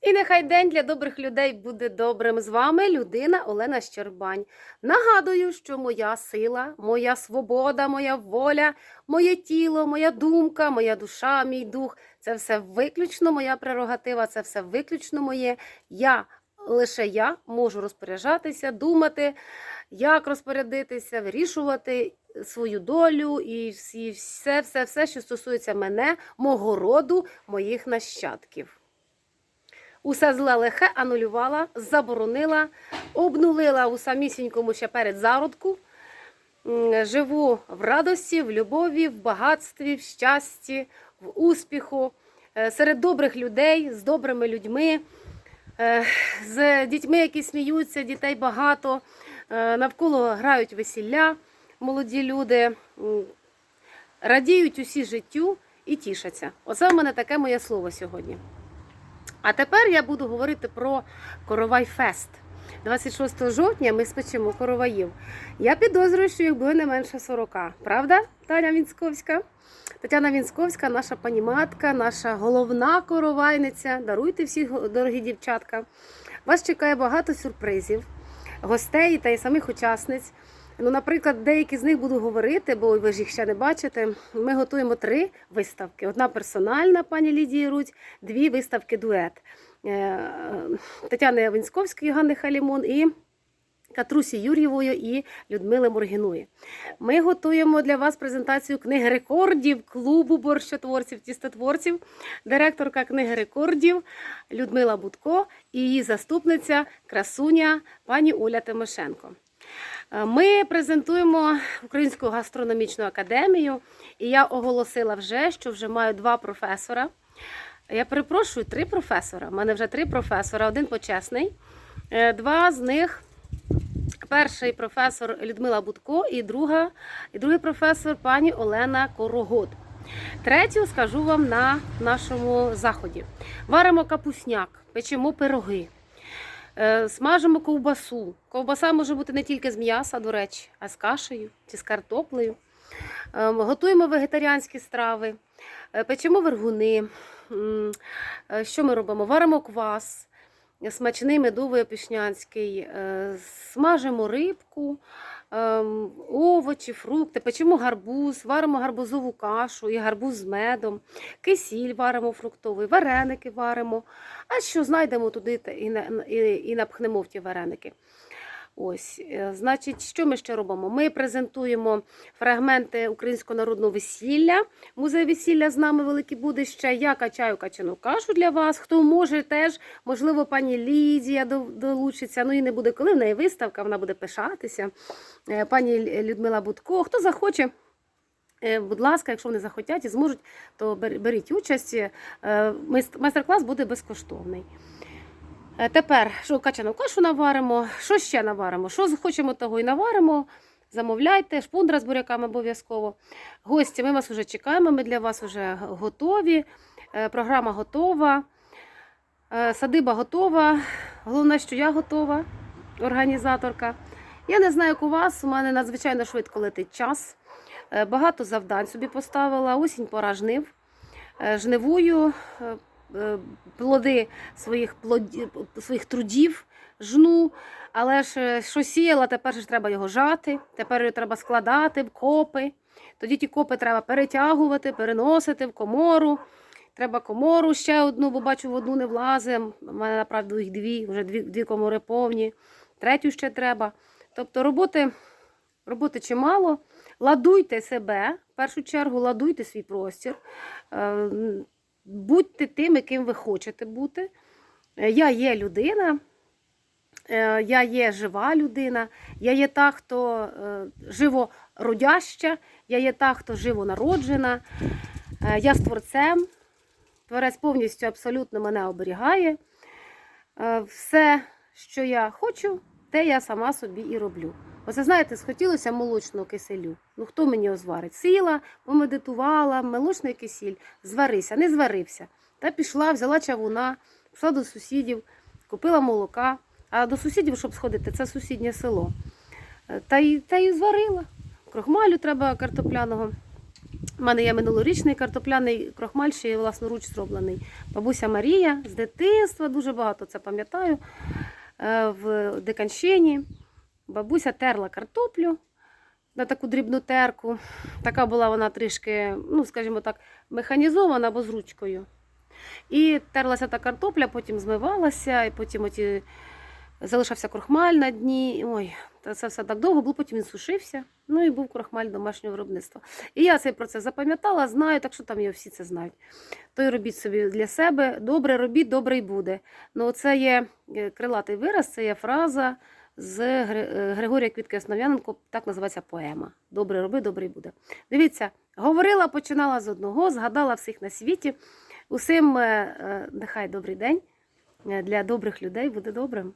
І нехай день для добрих людей буде добрим. З вами людина Олена Щербань. Нагадую, що моя сила, моя свобода, моя воля, моє тіло, моя думка, моя душа, мій дух це все виключно моя прерогатива, це все виключно моє. Я лише я можу розпоряджатися, думати, як розпорядитися, вирішувати свою долю і всі, все, все, все, що стосується мене, мого роду, моїх нащадків. Усе зле лихе анулювала, заборонила, обнулила у самісінькому ще перед зародку. Живу в радості, в любові, в багатстві, в щасті, в успіху, е, серед добрих людей, з добрими людьми, е, з дітьми, які сміються, дітей багато. Е, Навколо грають весілля, молоді люди, радіють усі життю і тішаться. Оце в мене таке моє слово сьогодні. А тепер я буду говорити про Коровай Фест. 26 жовтня ми спечемо короваїв. Я підозрюю, що їх буде не менше 40. Правда, Таня Вінськовська? Тетяна Вінськовська, наша паніматка, наша головна коровайниця. Даруйте всі, дорогі дівчатка. Вас чекає багато сюрпризів, гостей та й самих учасниць. Ну, наприклад, деякі з них буду говорити, бо ви ж їх ще не бачите. Ми готуємо три виставки: одна персональна пані Лідії Рудь, дві виставки дует Е, Тетяни Явинськовської, Ганни Халімон і Катрусі Юр'євої і Людмили Моргіної. Ми готуємо для вас презентацію книги рекордів клубу борщотворців, тістотворців, директорка книги рекордів Людмила Будко і її заступниця красуня пані Оля Тимошенко. Ми презентуємо Українську гастрономічну академію, і я оголосила вже, що вже маю два професора. Я перепрошую, три професора. У мене вже три професора, один почесний. Е, Два з них перший професор Людмила Будко і, друга, і другий професор пані Олена Корогод. Третю скажу вам на нашому заході. Варимо капусняк, печемо пироги. Е, Смажимо ковбасу. Ковбаса може бути не тільки з м'яса, до речі, а з кашею чи з картоплею. Ем, Готуємо вегетаріанські страви, Е, печемо вергуни. Е, Що ми робимо? Варимо квас, смачний медовий опішнянський, е, смажимо рибку, ем, овочі, фрукти, печемо гарбуз, варимо гарбузову кашу і гарбуз з медом, кисіль варимо фруктовий, вареники варимо. А що знайдемо туди і напхнемо в ті вареники. Ось, е, значить, що ми ще робимо? Ми презентуємо фрагменти українського народного весілля. Музей весілля з нами великий буде ще. Я качаю качану кашу для вас. Хто може, теж можливо, пані Лідія долучиться. Ну і не буде коли в неї виставка, вона буде пишатися. Е, Пані Людмила Будко. Хто захоче. е, Будь ласка, якщо вони захотять і зможуть, то бер- беріть участь. Майст- Майстер-клас буде безкоштовний. Е, Тепер що качану кашу наваримо, що ще наваримо? Що захочемо, того і наваримо. Замовляйте, шпундра з буряками обов'язково. Гості, ми вас вже чекаємо, ми для вас вже готові. Е, Програма готова, Е, садиба готова. Головне, що я готова, організаторка. Я не знаю, як у вас, у мене надзвичайно швидко летить час. Багато завдань собі поставила. Осінь пора жнив. Жнивую плоди своїх, плодів, своїх трудів жну, але ж е, що сіяла, тепер ж треба його жати, тепер його треба складати в копи. Тоді ті копи треба перетягувати, переносити в комору. Треба комору ще одну, бо бачу, в одну не влазить. У мене направду їх дві, вже дві, дві комори повні. Третю ще треба. Тобто роботи, роботи чимало. Ладуйте себе, в першу чергу, ладуйте свій простір. Будьте тим, яким ви хочете бути. Е, Я є людина, е, я є жива людина, я є та, хто е, живородяща, я є та, хто живонароджена, я з творцем. Творець повністю абсолютно мене оберігає. Все, що я хочу, те я сама собі і роблю. Оце, знаєте, схотілося молочного киселю. Ну хто мені його зварить? Сіла, помедитувала, молочний кисіль, зварися, не зварився. Та пішла, взяла чавуна, пішла до сусідів, купила молока. А до сусідів, щоб сходити, це сусіднє село. Е, Та й, та й зварила. Крохмалю треба картопляного. У мене є минулорічний картопляний крохмаль, ще й власноруч зроблений. Бабуся Марія з дитинства дуже багато це пам'ятаю. е, В Диканщині бабуся терла картоплю на таку дрібну терку. Така була вона трішки, ну, скажімо так, механізована, бо з ручкою. І терлася та картопля, потім змивалася, і потім оті... залишався крохмаль на дні. Ой, це все так довго було, потім він сушився. Ну і був крохмаль домашнього виробництва. І я цей процес запам'ятала, знаю, так що там його всі це знають. То й робіть собі для себе. Добре робіть, добре й буде. Ну, це є е, крилатий вираз, це є фраза з е, Григорія Квітки Основ'яненко, так називається поема. Добре роби, добре буде. Дивіться, говорила, починала з одного, згадала всіх на світі. Усім е, е, нехай добрий день. Для добрих людей буде добрим.